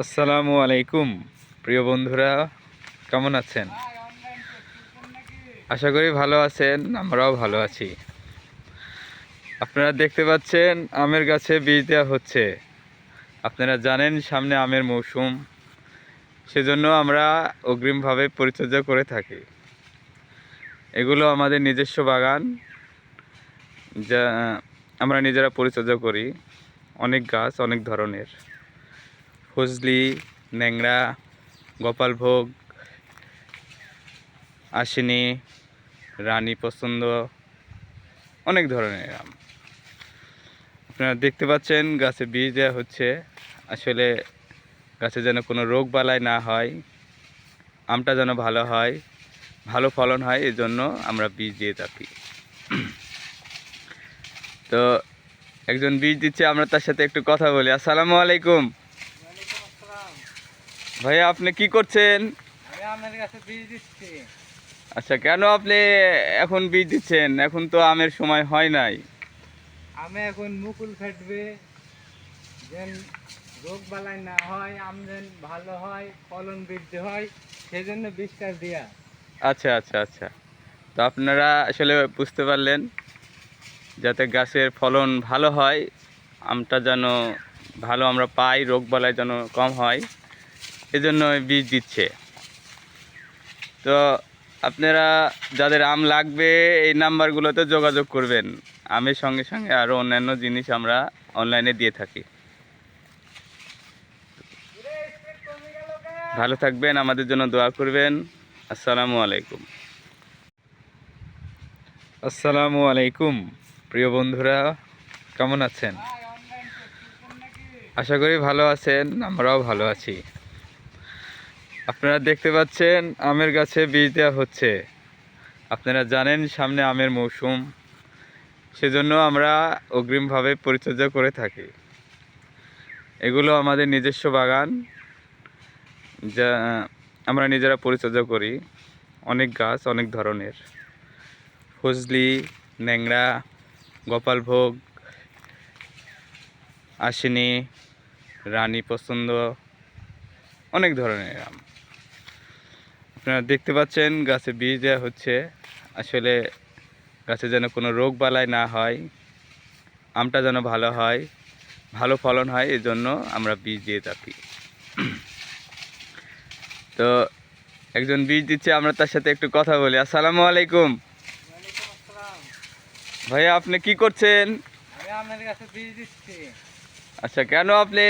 আসসালামু আলাইকুম, প্রিয় বন্ধুরা, কেমন আছেন? আশা করি ভালো আছেন, আমরাও ভালো আছি। আপনারা দেখতে পাচ্ছেন, আমের গাছে বীজ দেওয়া হচ্ছে। আপনারা জানেন সামনে আমের মৌসুম, সেজন্য আমরা অগ্রিমভাবে পরিচর্যা করে থাকি। এগুলো আমাদের নিজস্ব বাগান, যা আমরা নিজেরা পরিচর্যা করি। অনেক গাছ, অনেক ধরনের। ফজলি, ন্যাংরা, গোপালভোগ আশিনি রানী পছন্দ, অনেক ধরনের আম। আপনারা দেখতে পাচ্ছেন গাছে বীজ দেওয়া হচ্ছে। আসলে গাছে যেন কোনো রোগ বালাই না হয়, আমটা যেন ভালো হয়, ভালো ফলন হয় এই জন্য আমরা বীজ দিয়ে থাকি। তো একজন বীজ দিচ্ছে, আমরা তার সাথে একটু কথা বলি। আসসালামু আলাইকুম। ভাইয়া আপনি কি করছেন? আচ্ছা কেন আপনি এখন বীজ দিচ্ছেন? এখন তো আমের সময় হয় নাই। আমি এখন মুকুল ফেটবে। যেন রোগ বালাই না হয় আম যেন ভালো হয় ফলন বৃদ্ধি হয় সেই জন্য বীজটা দেয়া। আচ্ছা আচ্ছা আচ্ছা। তো আপনারা আসলে বুঝতে পারলেন যাতে গাছের ফলন ভালো হয় আমটা যেন ভালো আমরা পাই, রোগ বালাই যেন কম হয়, এজন্য বীজ দিচ্ছে। তো আপনারা যাদের আম লাগবে, এই নাম্বারগুলোতে যোগাযোগ করবেন। আমের সঙ্গে সঙ্গে আরও অন্যান্য জিনিস আমরা অনলাইনে দিয়ে থাকি। ভালো থাকবেন, আমাদের জন্য দোয়া করবেন। আসসালামু আলাইকুম। আসসালামু আলাইকুম, প্রিয় বন্ধুরা, কেমন আছেন? আশা করি ভালো আছেন আমরাও ভালো আছি। আপনারা দেখতে পাচ্ছেন আমের গাছে বীজ দেওয়া হচ্ছে। আপনারা জানেন সামনে আমের মৌসুম সেজন্য আমরা অগ্রিমভাবে পরিচর্যা করে থাকি। এগুলো আমাদের নিজস্ব বাগান যা আমরা নিজেরা পরিচর্যা করি। অনেক গাছ অনেক ধরনের। ফজলি ন্যাংরা গোপালভোগ আশিনি রানী পছন্দ অনেক ধরনের আম। আপনারা দেখতে পাচ্ছেন গাছে বীজ দেওয়া হচ্ছে। আসলে গাছে যেন কোনো রোগ বালাই না হয় আমটা যেন ভালো হয় ভালো ফলন হয় এই জন্য আমরা বীজ দিয়ে থাকি। তো একজন বীজ দিচ্ছে আমরা তার সাথে একটু কথা বলি। আসসালামু আলাইকুম। ভাইয়া আপনি কি করছেন? আচ্ছা কেন আপনি